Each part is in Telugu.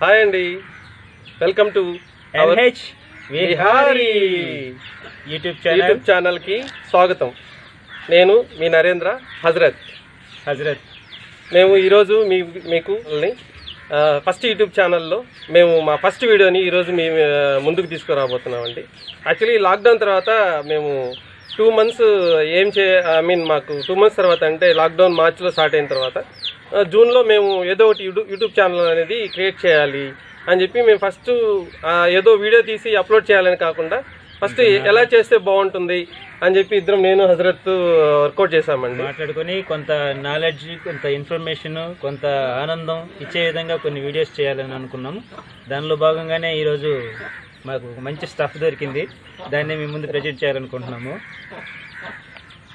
హాయ్ అండి. Welcome to NH Vihari YouTube channel. YouTube ఛానల్కి స్వాగతం. నేను మీ నరేంద్ర హజరత్. హజరత్. మేము ఈరోజు మీ మీకు ఫస్ట్ యూట్యూబ్ ఛానల్లో మేము మా ఫస్ట్ వీడియోని ఈరోజు మీ ముందుకు తీసుకురాబోతున్నామండి. యాక్చువల్లీ లాక్డౌన్ తర్వాత మేము టూ మంత్స్ ఏం చే ఐ మీన్ మాకు టూ మంత్స్ తర్వాత అంటే లాక్డౌన్ మార్చ్లో స్టార్ట్ అయిన తర్వాత జూన్లో మేము ఏదో ఒకటి యూట్యూబ్ యూట్యూబ్ ఛానల్ అనేది క్రియేట్ చేయాలి అని చెప్పి మేము ఫస్ట్ ఏదో వీడియో తీసి అప్లోడ్ చేయాలని కాకుండా ఫస్ట్ ఎలా చేస్తే బాగుంటుంది అని చెప్పి ఇద్దరం నేను హజరత్ వర్కౌట్ చేశామండి. మాట్లాడుకొని కొంత నాలెడ్జ్ కొంత ఇన్ఫర్మేషన్ కొంత ఆనందం ఇచ్చే విధంగా కొన్ని వీడియోస్ చేయాలని అనుకున్నాము. దానిలో భాగంగానే ఈరోజు మాకు మంచి స్టఫ్ దొరికింది. దాన్ని మీ ముందు ప్రజెంట్ చేయాలనుకుంటున్నాము.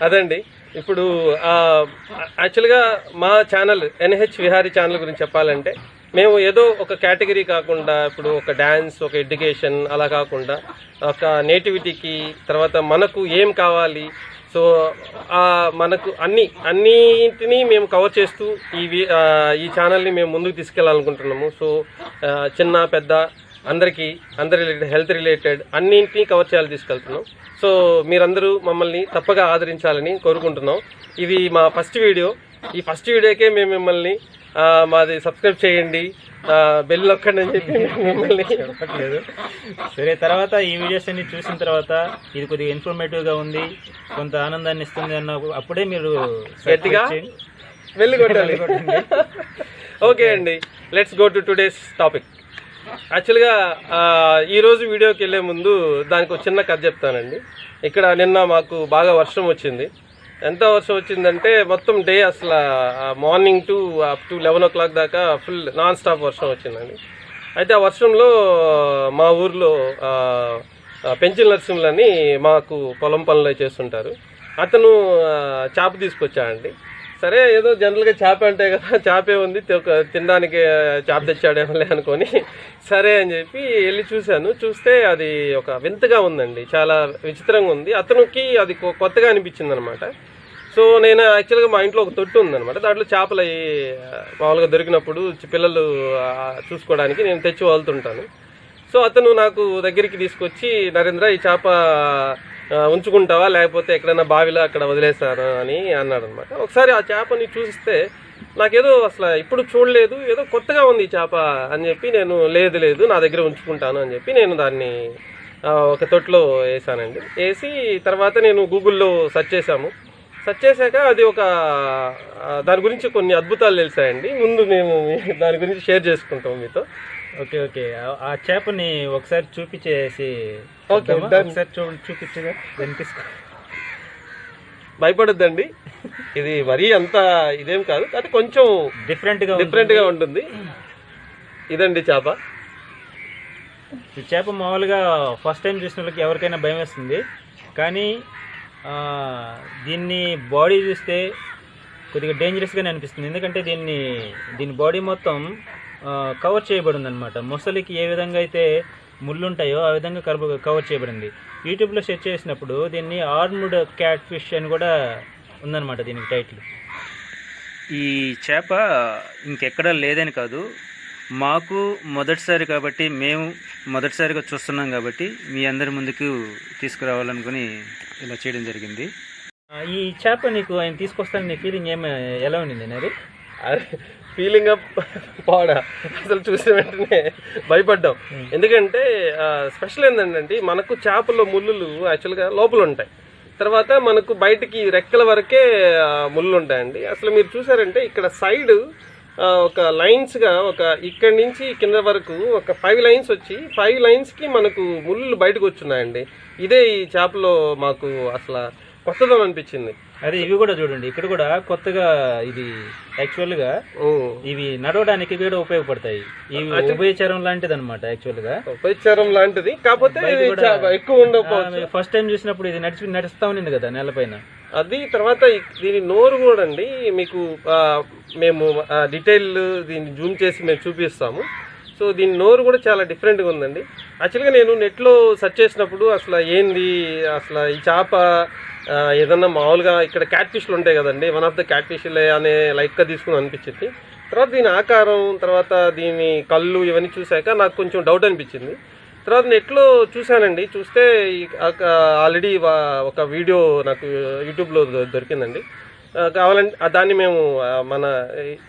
అదండి. ఇప్పుడు యాక్చువల్గా మా ఛానల్ ఎన్హెచ్ విహారీ ఛానల్ గురించి చెప్పాలంటే మేము ఏదో ఒక కేటగిరీ కాకుండా ఇప్పుడు ఒక డ్యాన్స్ ఒక ఎడ్యుకేషన్ అలా కాకుండా ఒక నేటివిటీకి తర్వాత మనకు ఏం కావాలి సో మనకు అన్ని అన్నింటినీ మేము కవర్ చేస్తూ ఈ ఈ ఛానల్ని మేము ముందుకు తీసుకెళ్ళాలనుకుంటున్నాము. సో చిన్న పెద్ద అందరికీ అందరి రిలేటెడ్ హెల్త్ రిలేటెడ్ అన్నింటినీ కవర్ చేయాలి తీసుకెళ్తున్నాం. సో మీరందరూ మమ్మల్ని తప్పగా ఆదరించాలని కోరుకుంటున్నాం. ఇది మా ఫస్ట్ వీడియో. ఈ ఫస్ట్ వీడియోకే మేము మిమ్మల్ని మాది సబ్స్క్రైబ్ చేయండి. బెల్ నొక్కండి అని చెప్పి మేము మిమ్మల్ని చెప్పట్లేదు. సరే తర్వాత ఈ వీడియోస్ అన్ని చూసిన తర్వాత ఇది కొద్దిగా ఇన్ఫర్మేటివ్గా ఉంది. కొంత ఆనందాన్ని ఇస్తుంది అన్న అప్పుడే మీరు గట్టిగా. వెళ్ళి కొట్టాలి ఓకే అండి. Let's go to today's topic యాక్చువల్గా ఈరోజు వీడియోకి వెళ్ళే ముందు దానికి ఒక చిన్న కథ చెప్తానండి. ఇక్కడ నిన్న మాకు బాగా వర్షం వచ్చింది. ఎంత వర్షం వచ్చిందంటే మొత్తం డే అసలు morning to up to eleven o'clock దాకా ఫుల్ నాన్ స్టాప్ వర్షం వచ్చిందండి. అయితే ఆ వర్షంలో మా ఊర్లో పెంచిన నరసింహులని మాకు పొలం పనులు చేస్తుంటారు. అతను చేప తీసుకొచ్చాడండి. సరే ఏదో జనరల్గా చేప అంటే కదా చేపే ఉంది తినడానికి చేప తెచ్చాడేమోలే అనుకొని సరే అని చెప్పి వెళ్ళి చూశాను. చూస్తే అది ఒక వింతగా ఉందండి. చాలా విచిత్రంగా ఉంది. అతనికి అది కొ- కొత్తగా అనిపించింది అనమాట సో నేను యాక్చువల్గా మా ఇంట్లో ఒక తొట్టు ఉందనమాట. దాంట్లో చేపలు అవి మామూలుగా దొరికినప్పుడు పిల్లలు చూసుకోవడానికి నేను తెచ్చి వదులుతుంటాను సో అతను నాకు దగ్గరికి తీసుకొచ్చి నరేంద్ర ఈ చేప ఉంచుకుంటావా? లేకపోతే ఎక్కడైనా బావిలో అక్కడ వదిలేస్తాను అని అన్నాడు అనమాట ఒకసారి ఆ చేపని చూస్తే నాకేదో అసలు ఇప్పుడు చూడలేదు ఏదో కొత్తగా ఉంది ఈ చేప అని చెప్పి నేను లేదు లేదు నా దగ్గర ఉంచుకుంటాను అని చెప్పి నేను దాన్ని ఒక తొట్లో వేసానండి వేసి తర్వాత నేను గూగుల్లో సెర్చ్ చేశాము. సెర్చ్ చేశాక అది ఒక దాని గురించి కొన్ని అద్భుతాలు తెలిసాయండి. ముందు మేము దాని గురించి షేర్ చేసుకుంటాం మీతో. Okay okay. ఆ- చేపని ఒకసారి చూపించేసి ఓకే. ఒకసారి చూ చూపించగా తీసుకో భయపడొద్దండి. ఇది మరీ అంత ఇదేం కాదు అది కొంచెం డిఫరెంట్గా డిఫరెంట్గా ఉంటుంది. ఇదండి చేప. ఈ చేప మామూలుగా ఫస్ట్ టైం చూసిన వాళ్ళకి ఎవరికైనా భయం వేస్తుంది. కానీ దీన్ని బాడీ చూస్తే కొద్దిగా డేంజరస్గానే అనిపిస్తుంది. ఎందుకంటే దీన్ని దీని బాడీ మొత్తం కవర్ చేయబడింది అనమాట మొసలికి ఏ విధంగా అయితే ముళ్ళు ఉంటాయో ఆ విధంగా కవర్ కవర్ చేయబడింది. యూట్యూబ్లో సెర్చ్ చేసినప్పుడు దీన్ని ఆర్ముడ్ క్యాట్ ఫిష్ అని కూడా ఉందన్నమాట దీనికి టైటిల్ ఈ చేప ఇంకెక్కడా లేదని కాదు మాకు మొదటిసారి కాబట్టి మేము మొదటిసారిగా చూస్తున్నాం కాబట్టి మీ అందరి ముందుకు తీసుకురావాలనుకుని ఇలా చేయడం జరిగింది. ఈ చేప నీకు ఆయన తీసుకొస్తాను నీ ఫీలింగ్ ఏమి ఎలా ఉండింది అనేది? ఫీలింగ్ అప్ పాడా అసలు చూసిన వెంటనే భయపడ్డాం. ఎందుకంటే స్పెషల్ ఏంటంటే మనకు చేపల్లో ముళ్ళులు యాక్చువల్గా లోపల ఉంటాయి తర్వాత మనకు బయటికి రెక్కల వరకే ముళ్ళు ఉంటాయండి అసలు మీరు చూసారంటే ఇక్కడ సైడ్ ఒక లైన్స్గా ఒక ఇక్కడి నుంచి కింద వరకు ఒక ఫైవ్ లైన్స్ వచ్చి ఫైవ్ లైన్స్కి మనకు ముళ్ళు బయటకు వచ్చున్నాయండి ఇదే ఈ చేపలో మాకు అసలు కొత్తదనం అనిపించింది. అదే ఇవి కూడా చూడండి. ఇక్కడ కూడా కొత్తగా ఇది యాక్చువల్గా ఓ. ఇవి నడవడానికి కూడా ఉపయోగపడతాయి. ఇవి ఉభయచరం లాంటిది అనమాట యాక్చువల్గా ఉపచారం లాంటిది. కాకపోతే ఎక్కువ ఉండకపోవచ్చు. ఫస్ట్ టైం చూసినప్పుడు ఇది నడిచి నడుస్తా ఉన్నింది కదా నేలపైన అది తర్వాత దీని నోరు కూడా అండి మీకు మేము డీటెయిల్ దీన్ని జూమ్ చేసి మేము చూపిస్తాము. సో దీని నోరు కూడా చాలా డిఫరెంట్గా ఉందండి. యాక్చువల్గా నేను నెట్లో సెర్చ్ చేసినప్పుడు అసలు ఏంది అసలు ఈ చేప ఏదన్నా మామూలుగా ఇక్కడ క్యాట్ ఫిష్లు ఉంటాయి కదండి వన్ ఆఫ్ ద క్యాట్ ఫిష్లే అనే లైట్గా తీసుకుని అనిపించింది. తర్వాత దీని ఆకారం తర్వాత దీని కళ్ళు ఇవన్నీ చూశాక నాకు కొంచెం డౌట్ అనిపించింది. తర్వాత నెట్లో చూశానండి చూస్తే ఆల్రెడీ ఒక వీడియో నాకు యూట్యూబ్లో దొరికిందండి. కావాలంటే దాన్ని మేము మన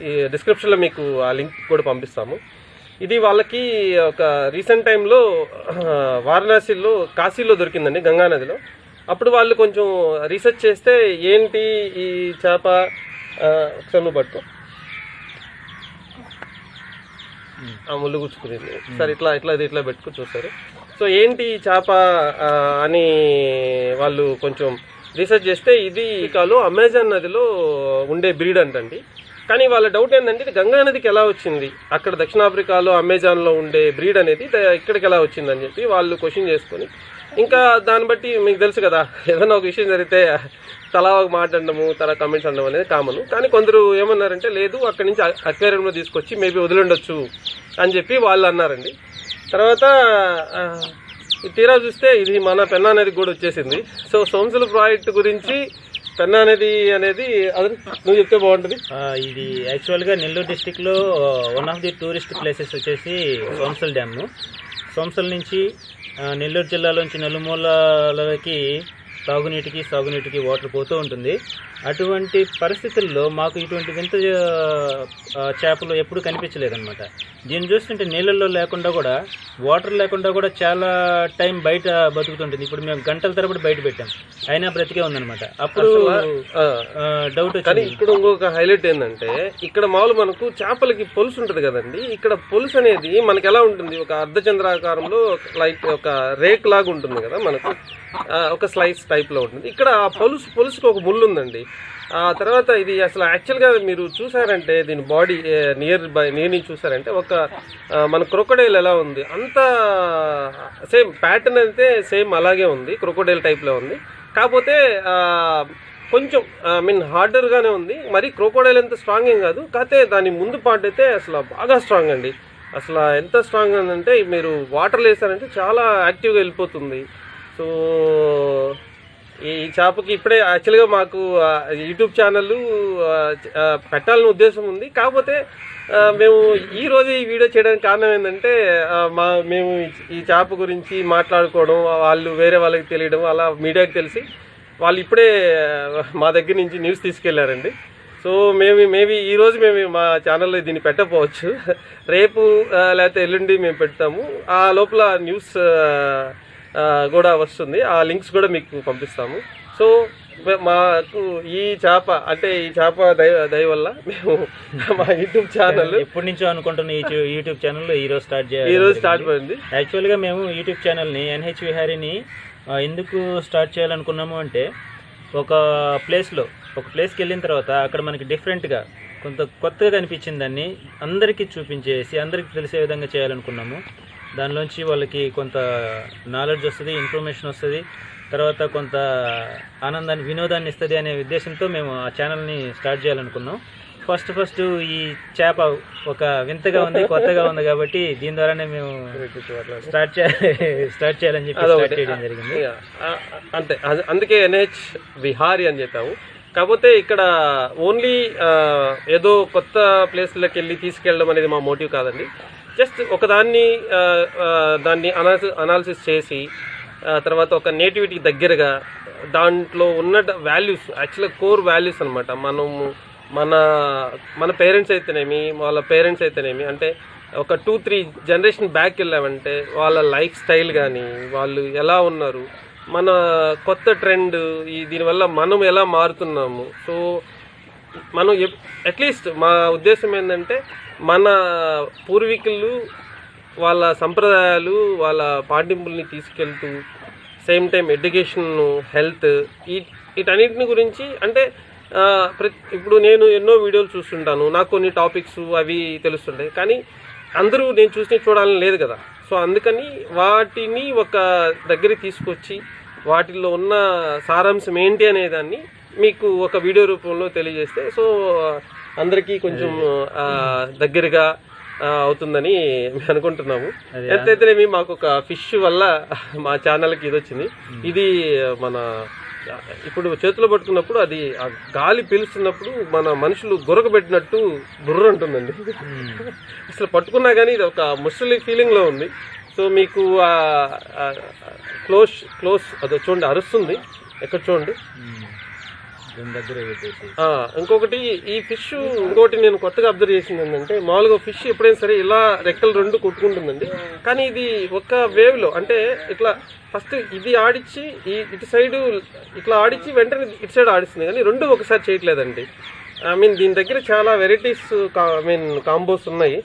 ఈ డిస్క్రిప్షన్లో మీకు ఆ లింక్ కూడా పంపిస్తాము. ఇది వాళ్ళకి ఒక రీసెంట్ టైంలో వారణాసిలో కాశీలో దొరికిందండి గంగా నదిలో. అప్పుడు వాళ్ళు కొంచెం రీసెర్చ్ చేస్తే ఏంటి ఈ చేప ఒకసారి నువ్వు పట్టుకో. ఆ ముళ్ళు గుచ్చుకునేది సరే ఇట్లా ఇట్లా ఇట్లా పెట్టుకుని చూస్తారు సో ఏంటి ఈ చేప అని వాళ్ళు కొంచెం రీసెర్చ్ చేస్తే ఇది కాలు అమెజాన్ నదిలో ఉండే బ్రీడ్ అంటండి. కానీ వాళ్ళ డౌట్ ఏంటంటే ఇది గంగా నదికి ఎలా వచ్చింది? అక్కడ దక్షిణాఫ్రికాలో అమెజాన్లో ఉండే బ్రీడ్ అనేది ఇక్కడికి ఎలా వచ్చిందని చెప్పి వాళ్ళు క్వశ్చన్ చేసుకొని ఇంకా దాన్ని బట్టి మీకు తెలుసు కదా ఏదైనా ఒక విషయం జరిగితే తలా ఒక మాట అనడము తలా కమెంట్స్ అనడం అనేది కామన్ కానీ కొందరు ఏమన్నారంటే లేదు అక్కడి నుంచి అక్వేరియంలో తీసుకొచ్చి మేబీ వదిలిండొచ్చు అని చెప్పి వాళ్ళు అన్నారండి. తర్వాత ఈ తీరా చూస్తే ఇది మన పెన్నా అనేది కూడా వచ్చేసింది. సో సోమసుల ప్రాజెక్ట్ గురించి పెన్నా అనేది అనేది అది నువ్వు చెప్తే బాగుంటుంది. ఇది యాక్చువల్గా నెల్లూరు డిస్టిక్లో one of the tourist places వచ్చేసి సోంసల్ డ్యామ్ సోంసల్ నుంచి నెల్లూరు జిల్లాలోంచి నలుమూలలకి తాగునీటికి సాగునీటికి వాటర్ పోతూ ఉంటుంది. అటువంటి పరిస్థితుల్లో మాకు ఇటువంటి వింత చేపలు ఎప్పుడు కనిపించలేదన్నమాట. దీన్ని చూస్తుంటే నీళ్ళల్లో లేకుండా కూడా వాటర్ లేకుండా కూడా చాలా టైం బయట బతుకుతుంటుంది. ఇప్పుడు మేము గంటల తరబడి బయట పెట్టాం. అయినా బ్రతికే ఉందన్నమాట. అప్పుడు డౌట్ కానీ ఇక్కడ ఇంకొక హైలైట్ ఏంటంటే ఇక్కడ మామూలు మనకు చేపలకి పొలుసు ఉంటుంది కదండి. ఇక్కడ పొలుసు అనేది మనకి ఎలా ఉంటుంది? ఒక అర్ధచంద్రాకారంలో లైక్ ఒక రేక్ లాగా ఉంటుంది కదా మనకు. ఒక స్లైస్ టైప్లో ఉంటుంది. ఇక్కడ పొలుసు పొలుసుకు ఒక ముళ్ళు ఉందండి. ఆ తర్వాత ఇది అసలు యాక్చువల్గా మీరు చూసారంటే దీని బాడీ నియర్ బై నియర్ నుంచి చూసారంటే ఒక మన క్రొకడైల్ ఎలా ఉంది అంత సేమ్ ప్యాటర్న్ అయితే సేమ్ అలాగే ఉంది క్రొకడైల్ టైప్లో ఉంది. కాకపోతే కొంచెం ఐ మీన్ హార్డర్గానే ఉంది. మరి క్రోకోడైల్ ఎంత స్ట్రాంగ్ ఏం కాదు. కాకపోతే దాని ముందు పార్ట్ అయితే అసలు బాగా స్ట్రాంగ్ అండి. అసలు ఎంత స్ట్రాంగ్ అంటే మీరు వాటర్ వేసారంటే చాలా యాక్టివ్గా వెళ్ళిపోతుంది. సో ఈ చేపకి ఇప్పుడే యాక్చువల్గా మాకు యూట్యూబ్ ఛానల్ పెట్టాలని ఉద్దేశం ఉంది. కాకపోతే మేము ఈ రోజు ఈ వీడియో చేయడానికి కారణం ఏంటంటే మా మేము ఈ- చేప గురించి మాట్లాడుకోవడం వాళ్ళు వేరే వాళ్ళకి తెలియడం అలా మీడియాకి తెలిసి వాళ్ళు ఇప్పుడే మా దగ్గర నుంచి న్యూస్ తీసుకెళ్ళారండి. సో మేము మేబీ ఈరోజు మేము మా ఛానల్లో దీన్ని పెట్టకపోవచ్చు. రేపు లేకపోతే ఎల్లుండి మేము పెడతాము. ఆ లోపల న్యూస్ కూడా వస్తుంది ఆ లింక్స్ కూడా మీకు పంపిస్తాము. సో మాకు ఈ చేప అంటే ఈ చేప దయ దయ వల్ల మేము మా యూట్యూబ్ ఛానల్ ఎప్పటి నుంచో అనుకుంటున్న ఈ యూట్యూబ్ ఛానల్ ఈ రోజు స్టార్ట్ ఈ చేయాలి రోజు స్టార్ట్ అయింది యాక్చువల్గా మేము యూట్యూబ్ ఛానల్ని ఎన్హెచ్ విహారీని ఎందుకు స్టార్ట్ చేయాలనుకున్నాము అంటే ఒక ప్లేస్లో ఒక ప్లేస్కి వెళ్ళిన తర్వాత అక్కడ మనకి డిఫరెంట్గా కొంత కొత్తగా కనిపించిన దాన్ని అందరికీ చూపించేసి అందరికీ తెలిసే విధంగా చేయాలనుకున్నాము. దానిలోంచి వాళ్ళకి కొంత నాలెడ్జ్ వస్తుంది ఇన్ఫర్మేషన్ వస్తుంది. తర్వాత కొంత ఆనందాన్ని వినోదాన్ని ఇస్తుంది అనే ఉద్దేశంతో మేము ఆ ఛానల్ని స్టార్ట్ చేయాలనుకున్నాం. ఫస్ట్ ఫస్ట్ ఈ చేప ఒక వింతగా ఉంది కొత్తగా ఉంది కాబట్టి దీని ద్వారానే మేము స్టార్ట్ చేయాలి స్టార్ట్ చేయాలని చెప్పి స్టార్ట్ చేయడం జరిగింది. అంతే అది- అందుకే ఎన్హెచ్ విహారీ అని చెప్పాము. కాకపోతే ఇక్కడ ఓన్లీ ఏదో కొత్త ప్లేస్లోకి వెళ్ళి తీసుకెళ్ళడం అనేది మా మోటివ్ కాదండి. జస్ట్ ఒకదాన్ని దాన్ని అనాలిసి అనాలిసిస్ చేసి తర్వాత ఒక నేటివిటీకి దగ్గరగా దాంట్లో ఉన్న వాల్యూస్ యాక్చువల్గా కోర్ వాల్యూస్ అనమాట మనము మన మన పేరెంట్స్ అయితేనేమి వాళ్ళ పేరెంట్స్ అయితేనేమి అంటే ఒక టూ త్రీ జనరేషన్ బ్యాక్ వెళ్ళామంటే వాళ్ళ లైఫ్ స్టైల్ కానీ వాళ్ళు ఎలా ఉన్నారు మన కొత్త ట్రెండ్ ఈ దీనివల్ల మనం ఎలా మారుతున్నాము? సో మనం అట్లీస్ట్ మా ఉద్దేశం ఏంటంటే మన పూర్వీకులు వాళ్ళ సంప్రదాయాలు వాళ్ళ పాటింపుల్ని తీసుకెళ్తూ సేమ్ టైం ఎడ్యుకేషన్ హెల్త్ ఈ వీటన్నిటిని గురించి అంటే ప్రతి ఇప్పుడు నేను ఎన్నో వీడియోలు చూస్తుంటాను. నాకు కొన్ని టాపిక్స్ అవి తెలుస్తుంటాయి. కానీ అందరూ నేను చూసి చూడాలని లేదు కదా. సో అందుకని వాటిని ఒక దగ్గరికి తీసుకొచ్చి వాటిల్లో ఉన్న సారాంశం ఏంటి అనే దాన్ని మీకు ఒక వీడియో రూపంలో తెలియజేస్తే సో అందరికీ కొంచెం దగ్గరగా అవుతుందని మేము అనుకుంటున్నాము. ఎంతైతేనేమి మాకు ఒక ఫిష్ వల్ల మా ఛానల్కి ఇది వచ్చింది. ఇది మన ఇప్పుడు చేతిలో పట్టుకున్నప్పుడు అది ఆ గాలి పీలుస్తున్నప్పుడు మన మనుషులు గురకబెట్టినట్టు బుర్ర ఉంటుందండి. అసలు పట్టుకున్నా కానీ ఇది ఒక ముసలి ఫీలింగ్లో ఉంది. సో మీకు ఆ క్లోజ్ క్లోజ్ అదో చూడండి అరుస్తుంది. ఎక్కడ చూడండి దీని దగ్గర పెట్టేసి ఆ, ఇంకొకటి ఈ ఫిష్ ఇంకోటి నేను కొత్తగా అబ్జర్వ్ చేసింది ఏంటంటే మామూలుగా ఫిష్ ఎప్పుడైనా సరే ఇలా రెక్కలు రెండు కొట్టుకుంటుందండి. కానీ ఇది ఒక వేవ్లో అంటే ఇట్లా ఫస్ట్ ఇది ఆడిచ్చి ఈ ఇటు సైడ్ ఇట్లా ఆడిచ్చి వెంటనే ఇటు సైడ్ ఆడిస్తుంది. కానీ రెండు ఒకసారి చేయట్లేదండి. ఐ మీన్ దీని దగ్గర చాలా వెరైటీస్ ఐ మీన్ కాంబోస్ ఉన్నాయి.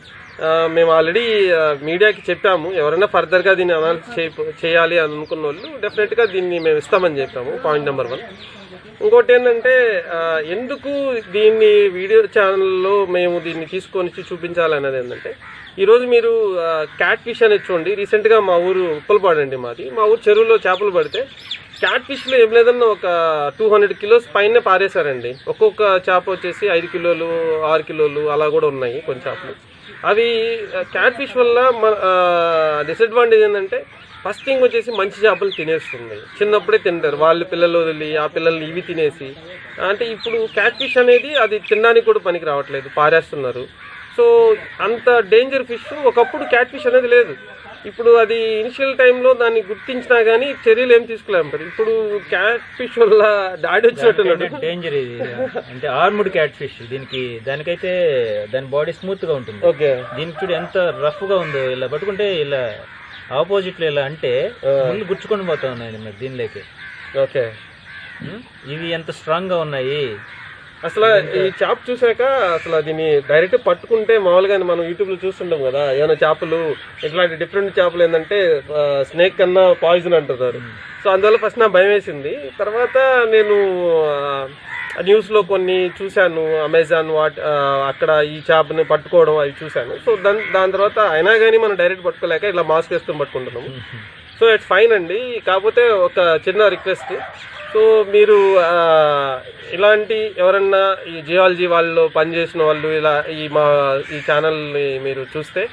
మేము ఆల్రెడీ మీడియాకి చెప్పాము. ఎవరైనా ఫర్దర్గా దీన్ని అనాలిసిస్ చేయ చేయాలి అని అనుకున్న వాళ్ళు డెఫినెట్గా దీన్ని మేము ఇస్తామని చెప్పాము పాయింట్ నెంబర్ వన్. ఇంకోటి ఏంటంటే ఎందుకు దీన్ని వీడియో ఛానల్లో మేము దీన్ని తీసుకొని వచ్చి చూపించాలనేది ఏంటంటే ఈరోజు మీరు క్యాట్ ఫిష్ అనేది చూడండి. రీసెంట్గా మా ఊరు ఉప్పలపాడు అండి మాది. మా ఊరు చెరువులో చేపలు పడితే క్యాట్ ఫిష్లో ఏం లేదన్నా ఒక టూ హండ్రెడ్ కిలోస్ పైన పారేశారండి. ఒక్కొక్క చేప వచ్చేసి ఐదు కిలోలు ఆరు కిలోలు అలా కూడా ఉన్నాయి కొన్ని చేపలు. అవి క్యాట్ ఫిష్ వల్ల మన డిసడ్వాంటేజ్ ఏంటంటే ఫస్ట్ థింగ్ వచ్చేసి మంచి చేపలు తినేస్తుంది. చిన్నప్పుడే తింటారు. వాళ్ళు పిల్లలు వదిలి ఆ పిల్లల్ని ఇవి తినేసి. అంటే ఇప్పుడు క్యాట్ ఫిష్ అనేది అది తినడానికి కూడా పనికి రావట్లేదు. పారేస్తున్నారు. సో అంత డేంజర్ ఫిష్ ఒకప్పుడు క్యాట్ ఫిష్ అనేది లేదు. ఇప్పుడు అది ఇనిషియల్ టైంలో దాన్ని గుర్తించినా కానీ చర్యలు ఏం తీసుకోలేము ఇప్పుడు క్యాట్ ఫిష్ వల్ల డాడీ వచ్చినట్టున్నాడు. డేంజర్ ఇది. అంటే ఆర్ముడ్ క్యాట్ ఫిష్ దీనికి దానికైతే దాని బాడీ స్మూత్గా ఉంటుంది. ఓకే దీనికి చూడు ఎంత రఫ్గా ఉందో. ఇలా పట్టుకుంటే ఇలా ఆపోజిట్లో ఇలా అంటే ముళ్ళు గుచ్చుకొని పోతా ఉన్నాయండి మరి దీనిలోకి. ఓకే? ఇవి ఎంత స్ట్రాంగ్గా ఉన్నాయి? అసలు ఈ చేప చూసాక అసలు దీన్ని డైరెక్ట్ పట్టుకుంటే మామూలుగా మనం యూట్యూబ్లో చూస్తుంటాం కదా ఏమైనా చేపలు ఇట్లాంటి డిఫరెంట్ చేపలు ఏంటంటే స్నేక్ కన్నా పాయిజన్ అంటున్నారు సో అందువల్ల ఫస్ట్ నా భయం వేసింది. తర్వాత నేను న్యూస్లో కొన్ని చూశాను అమెజాన్ వాట్ అక్కడ ఈ చేపని పట్టుకోవడం అవి చూశాను. సో దాని దాని తర్వాత అయినా కానీ మనం డైరెక్ట్ పట్టుకోలేక ఇలా మాస్క్ వేసుకొని పట్టుకుంటున్నాము. సో ఇట్స్ ఫైన్ అండి. కాకపోతే ఒక చిన్న రిక్వెస్ట్. సో మీరు ఇలాంటి ఎవరన్నా ఈ జియాలజీ వాళ్ళు పనిచేసిన వాళ్ళు ఇలా ఈ మా ఈ ఛానల్ని మీరు చూస్తే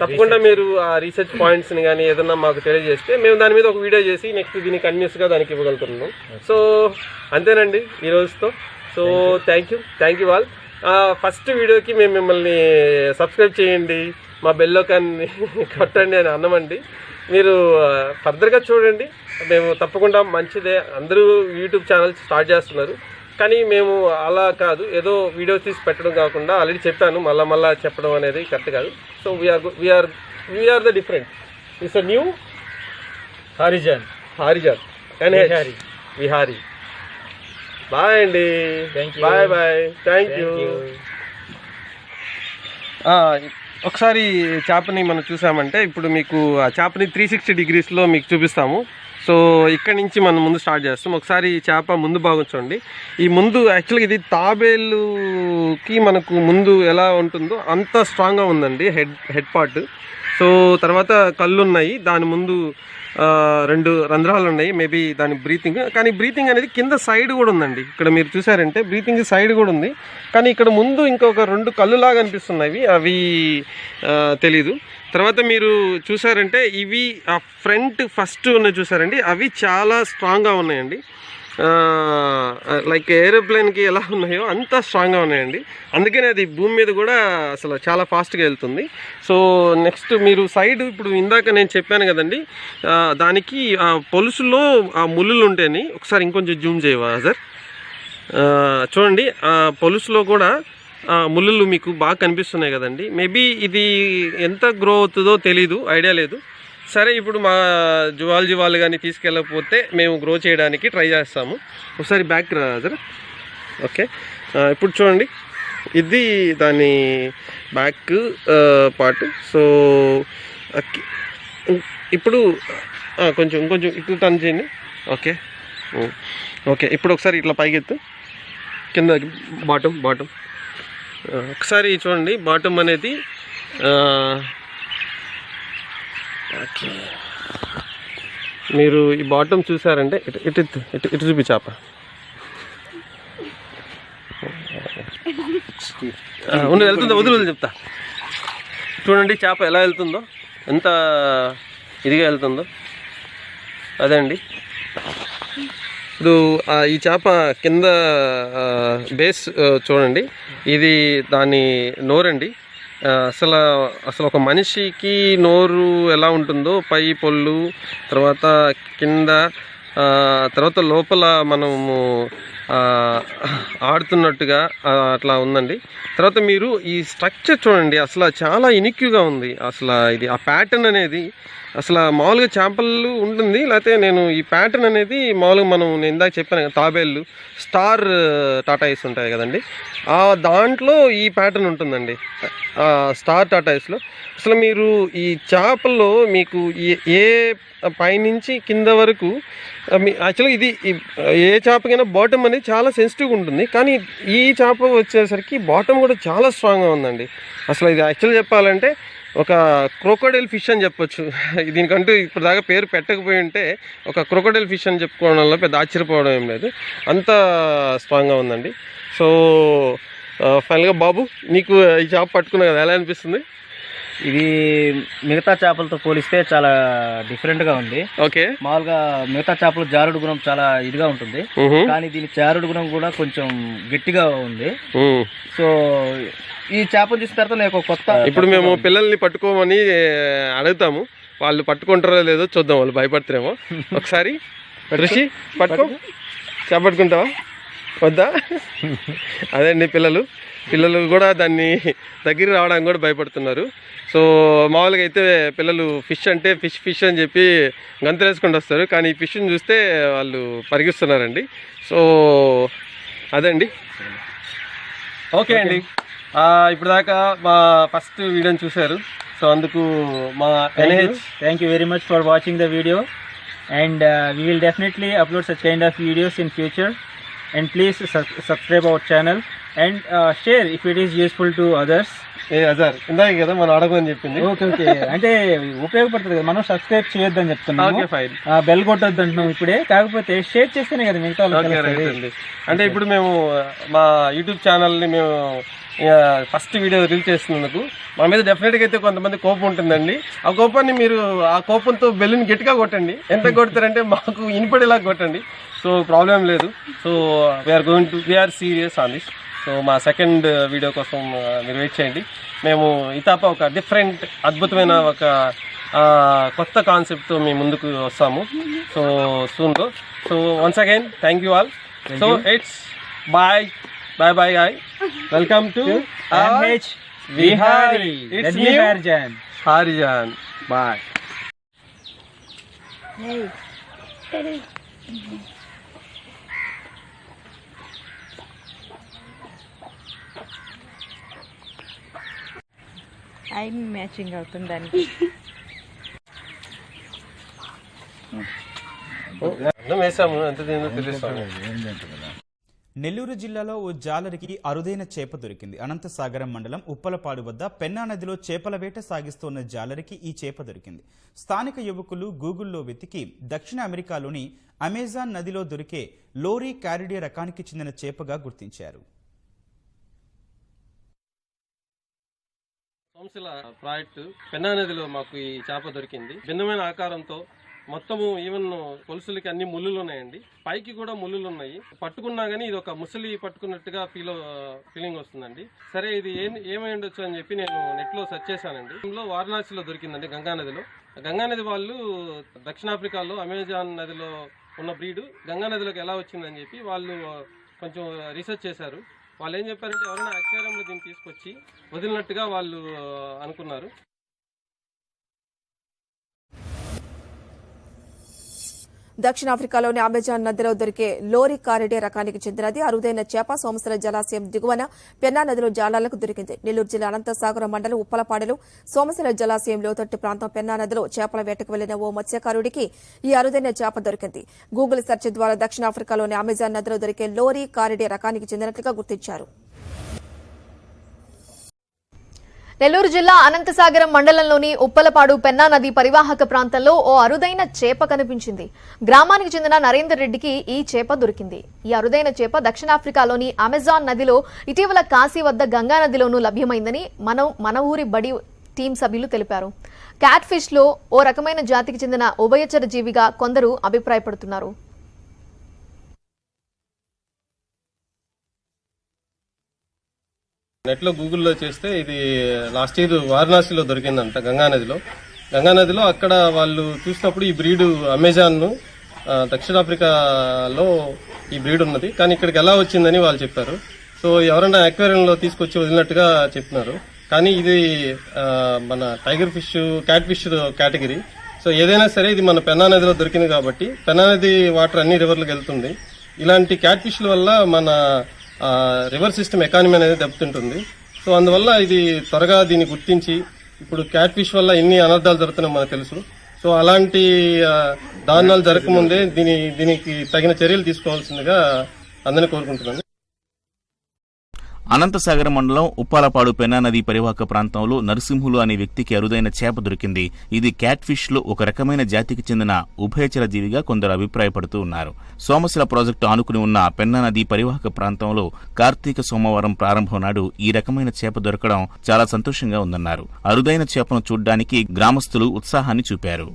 తప్పకుండా మీరు ఆ రీసెర్చ్ పాయింట్స్ని కానీ ఏదన్నా మాకు తెలియజేస్తే మేము దాని మీద ఒక వీడియో చేసి నెక్స్ట్ దీన్ని కంటిన్యూస్గా దానికి ఇవ్వగలుగుతున్నాం సో అంతేనండి ఈ రోజుతో. So thank you thank you all first వీడియోకి మేము మిమ్మల్ని సబ్స్క్రైబ్ చేయండి. మా బెల్లో కానీ కొట్టండి అని అన్నమండి. మీరు ఫర్దర్గా చూడండి. మేము తప్పకుండా మంచిదే. అందరూ యూట్యూబ్ ఛానల్ స్టార్ట్ చేస్తున్నారు. కానీ మేము అలా కాదు. ఏదో వీడియోస్ తీసి పెట్టడం కాకుండా ఆల్రెడీ చెప్పాను. మళ్ళా మళ్ళా చెప్పడం అనేది కరెక్ట్ కాదు. So we're we're we're the different it's a new horizon horizon Vihari. Vihari bye అండి. బాయ్ బాయ్ థ్యాంక్ యూ ఒకసారి చేపని మనం చూసామంటే ఇప్పుడు మీకు ఆ చేపని త్రీ సిక్స్టీ డిగ్రీస్లో మీకు చూపిస్తాము. సో ఇక్కడ నుంచి మనం ముందు స్టార్ట్ చేస్తాం. ఒకసారి ఈ చేప ముందు భాగం చూడండి. ఈ ముందు యాక్చువల్గా ఇది తాబేలుకి మనకు ముందు ఎలా ఉంటుందో అంత స్ట్రాంగ్గా ఉందండి హెడ్ హెడ్ పార్ట్ సో తర్వాత కళ్ళు ఉన్నాయి దాని ముందు రెండు రంధ్రాలు ఉన్నాయి. మేబీ దాని బ్రీతింగ్ కానీ బ్రీతింగ్ అనేది కింద సైడ్ కూడా ఉందండి. ఇక్కడ మీరు చూసారంటే బ్రీతింగ్ సైడ్ కూడా ఉంది. కానీ ఇక్కడ ముందు ఇంకొక రెండు కళ్ళులాగా అనిపిస్తున్నాయి. అవి తెలీదు. తర్వాత మీరు చూసారంటే ఇవి ఆ ఫ్రంట్ ఫస్ట్ ఉన్న చూసారండి అవి చాలా స్ట్రాంగ్గా ఉన్నాయండి. లైక్ ఏరోప్లేన్కి ఎలా ఉన్నాయో అంత స్ట్రాంగ్గా ఉన్నాయండి. అందుకనే అది భూమి మీద కూడా అసలు చాలా ఫాస్ట్గా వెళ్తుంది. సో నెక్స్ట్ మీరు సైడ్ ఇప్పుడు ఇందాక నేను చెప్పాను కదండి దానికి ఆ పొలుసులో ఆ ముళ్ళు ఉంటాయని ఒకసారి ఇంకొంచెం జూమ్ చేయవా సార్ చూడండి ఆ పొలుసులో కూడా ఆ, మీకు బాగా కనిపిస్తున్నాయి కదండి. మేబీ ఇది ఎంత గ్రో అవుతుందో తెలీదు ఐడియా లేదు. సరే ఇప్పుడు మా జువాలజీ వాళ్ళు కానీ తీసుకెళ్ళకపోతే మేము గ్రో చేయడానికి ట్రై చేస్తాము. ఒకసారి బ్యాక్ రా ఓకే ఇప్పుడు చూడండి. ఇది దాని బ్యాక్ పార్ట్ సో ఇప్పుడు కొంచెం ఇంకొంచెం ఇటు టర్న్ చేయండి. ఓకే ఓకే ఇప్పుడు ఒకసారి ఇట్లా పైకెత్తు. కింద బాటమ్ బాటమ్ ఒకసారి చూడండి. బాటమ్ అనేది మీరు ఈ బాటమ్ చూసారంటే ఇటు ఇటు ఇటు ఇటు చూపి చేప. ఉండి వెళ్తుందో? వదిలి వదిలి చెప్తా. చూడండి చేప ఎలా వెళ్తుందో ఎంత ఇదిగా వెళ్తుందో. అదే అండి. ఇప్పుడు ఈ చేప కింద బేస్ చూడండి. ఇది దాని నోరండి. అసలు అసలు ఒక మనిషికి నోరు ఎలా ఉంటుందో పై పొల్లు తర్వాత కింద తర్వాత లోపల మనము ఆడుతున్నట్టుగా అట్లా ఉందండి. తర్వాత మీరు ఈ స్ట్రక్చర్ చూడండి అసలు చాలా ఇనిక్యూగా ఉంది. అసలు ఇది ఆ ప్యాటర్న్ అనేది అసలు మామూలుగా చేపలు ఉంటుంది లేకపోతే నేను ఈ ప్యాటర్న్ అనేది మామూలుగా మనం నేను ఇందాక చెప్పాను కదా తాబేళ్ళు స్టార్ టాటాయిస్ ఉంటాయి కదండి. ఆ దాంట్లో ఈ ప్యాటర్న్ ఉంటుందండి. స్టార్ టాటాయిస్లో అసలు మీరు ఈ చేపల్లో మీకు ఏ- ఏ పైనుంచి కింద వరకు మీ యాక్చువల్గా ఇది ఏ చేపకైనా బాటమ్ అనేది చాలా సెన్సిటివ్గా ఉంటుంది. కానీ ఈ చేప వచ్చేసరికి బాటమ్ కూడా చాలా స్ట్రాంగ్గా ఉందండి. అసలు ఇది యాక్చువల్ చెప్పాలంటే ఒక క్రోకోడైల్ ఫిష్ అని చెప్పొచ్చు. దీనికంటూ ఇప్పుడు దాకా పేరు పెట్టకపోయి ఉంటే ఒక క్రోకోడైల్ ఫిష్ అని చెప్పుకోవడంలో పెద్ద ఆశ్చర్యపోవడం ఏం లేదు. అంత స్ట్రాంగ్గా ఉందండి. సో ఫైనల్గా బాబు నీకు ఈ చేప పట్టుకున్నా కదా ఎలా అనిపిస్తుంది? ఇది మిగతా చేపలతో పోలిస్తే చాలా డిఫరెంట్గా ఉంది. ఓకే. మామూలుగా మిగతా చేపలు జారుడు గుణం చాలా ఇదిగా ఉంటుంది. కానీ దీని జారుడు గుణం కూడా కొంచెం గట్టిగా ఉంది. సో ఈ చేపను చూసిన తర్వాత నాకు కొత్త ఇప్పుడు మేము పిల్లల్ని పట్టుకోమని అడుగుతాము. వాళ్ళు పట్టుకుంటారో లేదో చూద్దాం వాళ్ళు భయపడతారేమో. ఒకసారి ఋషి పట్టుకో. చేపట్టుకుంటావా వద్దా? అదే అండి పిల్లలు. పిల్లలు కూడా దాన్ని దగ్గర రావడానికి కూడా భయపడుతున్నారు. సో మామూలుగా అయితే పిల్లలు ఫిష్ అంటే ఫిష్ ఫిష్ అని చెప్పి గంతులేసుకుంటూ వస్తారు. కానీ ఈ ఫిష్ని చూస్తే వాళ్ళు పరిగిస్తున్నారండి సో అదండి ఓకే అండి. ఇప్పుడు దాకా మా ఫస్ట్ వీడియోని చూశారు. సో అందుకు మా NH thank you very much for watching the video and we will definitely upload such kind of videos in future and please subscribe our channel and share if it is useful to others ఏ అజార్ ఇందాక కదా మనం అడగమని చెప్పింది. ఓకే ఓకే అంటే ఉపయోగపడుతుంది కదా మనం సబ్స్క్రైబ్ చేయొద్దని చెప్తున్నాము. బెల్ కొట్టొద్దు అంటున్నాం ఇప్పుడే. కాకపోతే షేర్ చేస్తేనే కదా మిగతా అంటే ఇప్పుడు మేము మా యూట్యూబ్ ఛానల్ని మేము ఫస్ట్ వీడియో రిలీజ్ చేస్తున్నందుకు మా మీద డెఫినెట్గా అయితే కొంతమంది కోపం ఉంటుందండి. ఆ కోపాన్ని మీరు ఆ కోపంతో బెల్లుని గట్టిగా కొట్టండి. ఎంత కొడతారంటే మాకు ఇనిపడేలా కొట్టండి. సో ప్రాబ్లం లేదు. So we're going to we're serious on this so మా సెకండ్ వీడియో కోసం మీరు వెయిట్ చేయండి. మేము ఈ తప్ప ఒక డిఫరెంట్ అద్భుతమైన ఒక కొత్త కాన్సెప్ట్తో మీ ముందుకు వస్తాము. So సూన్లో so once again thank you all so it's bye bye bye bye welcome to new. Harjan. Horizon bye time matching అవుతుంది దానికి. నెల్లూరు జిల్లాలో ఓ జాలరికి అరుదైన చేప దొరికింది. అనంతసాగరం మండలం ఉప్పలపాడు వద్ద పెన్నా నదిలో చేపల వేట సాగిస్తున్న జాలరికి ఈ చేప దొరికింది. స్థానిక యువకులు గూగుల్లో వెతికి దక్షిణ అమెరికాలోని అమెజాన్ నదిలో దొరికే లోరీ క్యారిడే రకానికి చెందిన చేపగా గుర్తించారు. సోమశిల ప్రాజెక్టు పెన్నా నదిలో మాకు ఈ చేప దొరికింది. భిన్నమైన ఆకారంతో మొత్తము ఈవెన్ పొలుసులకి అన్ని ముళ్ళులు ఉన్నాయండి పైకి కూడా ముళ్ళులు ఉన్నాయి పట్టుకున్నా గానీ ఇది ఒక ముసలి పట్టుకున్నట్టుగా ఫీల్ ఫీలింగ్ వస్తుందండి. సరే ఇది ఏం ఏమై ఉండొచ్చు అని చెప్పి నేను నెట్లో సెర్చ్ చేశానండి. ఇందులో వారణాసిలో దొరికిందండి గంగా నదిలో. గంగా నది వాళ్ళు దక్షిణాఫ్రికాలో అమెజాన్ నదిలో ఉన్న బ్రీడ్ గంగా నదిలోకి ఎలా వచ్చిందని చెప్పి వాళ్ళు కొంచెం రీసెర్చ్ చేశారు. వాళ్ళు ఏం చెప్పారంటే ఎవరైనా అక్వేరియంలో దీన్ని తీసుకొచ్చి వదిలినట్టుగా వాళ్ళు అనుకున్నారు. దక్షిణాఫ్రికాలోని అమెజాన్ నదిలో దొరికే లోరీ కారిడే రకానికి చెందినది అరుదైన చేప సోమసర జలాశయం దిగువన పెన్నా నదిలో జాలాలకు దొరికింది. నెల్లూరు జిల్లా అనంతసాగర మండలం ఉప్పలపాడెలో సోమసర జలాశయం లోతట్టు ప్రాంతం పెన్నా నదిలో చేపల వేటకు వెళ్ళిన ఓ మత్స్యకారుడికి ఈ అరుదైన చేప దొరికింది. గూగుల్ సెర్చ్ ద్వారా దక్షిణాఫ్రికాలోని అమెజాన్ నదిలో దొరికే లోరీ కారిడే రకానికి చెందినట్లుగా గుర్తించారు. నెల్లూరు జిల్లా అనంతసాగరం మండలంలోని ఉప్పలపాడు పెన్నా నది పరివాహక ప్రాంతంలో ఓ అరుదైన చేప కనిపించింది. గ్రామానికి చెందిన నరేందర్ రెడ్డికి ఈ చేప దొరికింది. ఈ అరుదైన చేప దక్షిణాఫ్రికాలోని అమెజాన్ నదిలో ఇటీవల కాశీ వద్ద గంగా నదిలోనూ లభ్యమైందని మనం మన ఊరి బడి టీం సభ్యులు తెలిపారు. క్యాట్ ఫిష్లో ఓ రకమైన జాతికి చెందిన ఉభయచర జీవిగా కొందరు అభిప్రాయపడుతున్నారు. నెట్లో గూగుల్లో చేస్తే ఇది లాస్ట్ ఇయర్ వారణాసిలో దొరికిందంట గంగా నదిలో. గంగా నదిలో అక్కడ వాళ్ళు చూసినప్పుడు ఈ బ్రీడ్ అమెజాన్ను దక్షిణాఫ్రికాలో ఈ బ్రీడ్ ఉన్నది. కానీ ఇక్కడికి ఎలా వచ్చిందని వాళ్ళు చెప్పారు. సో ఎవరైనా అక్వేరియంలో తీసుకొచ్చి వదిలినట్టుగా చెప్తున్నారు కానీ ఇది మన tiger fish catfish category. So ఏదైనా సరే ఇది మన పెన్నా నదిలో దొరికింది కాబట్టి పెన్నా నది వాటర్ అన్ని రివర్లకు వెళ్తుంది. ఇలాంటి క్యాట్ ఫిష్ల వల్ల మన రివర్ సిస్టమ్ ఎకానమీ అనేది దెబ్బతింటుంది. సో అందువల్ల ఇది త్వరగా దీన్ని గుర్తించి ఇప్పుడు క్యాట్ ఫిష్ వల్ల ఎన్ని అనర్థాలు జరుగుతున్నాయో మనకు తెలుసు. సో అలాంటి దానాలు దారుణాలు జరగకముందే దీని దీనికి తగిన చర్యలు తీసుకోవాల్సిందిగా అందరినీ కోరుకుంటున్నాను. అనంతసాగర మండలం ఉప్పాలపాడు పెనా నది పరివాహక ప్రాంతంలో నరసింహులు అనే వ్యక్తికి అరుదైన చేప దొరికింది. ఇది క్యాట్ ఫిష్లో ఒక రకమైన జాతికి చెందిన ఉభయచర జీవిగా కొందరు అభిప్రాయపడుతూ ఉన్నారు. సోమశిల ప్రాజెక్టు ఆనుకుని ఉన్న పెన్నా నది పరివాహక ప్రాంతంలో కార్తీక సోమవారం ప్రారంభం నాడు ఈ రకమైన చేప దొరకడం చాలా సంతోషంగా ఉందన్నారు. అరుదైన చేపను చూడడానికి గ్రామస్తులు ఉత్సాహాన్ని చూపారు.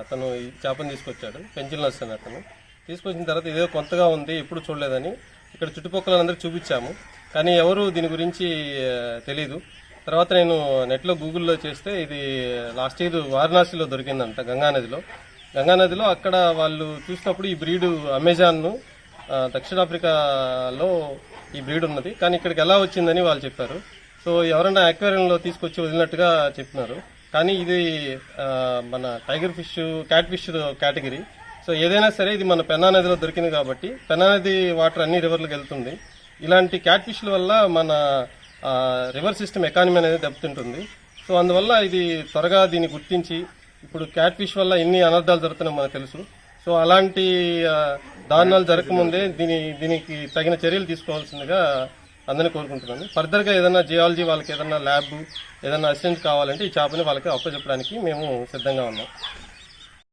అతను చేపను తీసుకొచ్చాడు పెంచిల్ అతను. తీసుకొచ్చిన తర్వాత ఇదే కొత్తగా ఉంది ఎప్పుడు చూడలేదని ఇక్కడ చుట్టుపక్కల అందరికి చూపించాము. కానీ ఎవరు దీని గురించి తెలీదు. తర్వాత నేను నెట్లో గూగుల్లో చేస్తే ఇది లాస్ట్ ఇయర్ వారణాసిలో దొరికిందంట గంగా నదిలో. గంగా నదిలో అక్కడ వాళ్ళు చూసినప్పుడు ఈ బ్రీడ్ అమెజాన్ను దక్షిణాఫ్రికాలో ఈ బ్రీడ్ ఉన్నది. కానీ ఇక్కడికి ఎలా వచ్చిందని వాళ్ళు చెప్పారు. సో ఎవరైనా అక్వేరియంలో తీసుకొచ్చి వదిలినట్టుగా చెప్తున్నారు కానీ ఇది మన tiger fish catfish category. So ఏదైనా సరే ఇది మన పెన్నా నదిలో దొరికింది కాబట్టి పెన్నా నది వాటర్ అన్ని రివర్లకు వెళ్తుంది. ఇలాంటి క్యాట్ ఫిష్ల వల్ల మన రివర్ సిస్టమ్ ఎకానమీ అనేది దెబ్బతింటుంది. సో అందువల్ల ఇది త్వరగా దీన్ని గుర్తించి ఇప్పుడు క్యాట్ ఫిష్ వల్ల ఎన్ని అనర్థాలు జరుగుతున్నాయో మనకు తెలుసు. సో అలాంటి దారుణాలు జరగకముందే దీని దీనికి తగిన చర్యలు తీసుకోవాల్సిందిగా అందరినీ కోరుకుంటున్నాను. ఫర్దర్గా ఏదైనా జియాలజీ వాళ్ళకి ఏదైనా ల్యాబ్ ఏదైనా అసిస్టెంట్ కావాలంటే ఈ చేపని వాళ్ళకి అప్పచెప్పడానికి మేము సిద్ధంగా ఉన్నాం.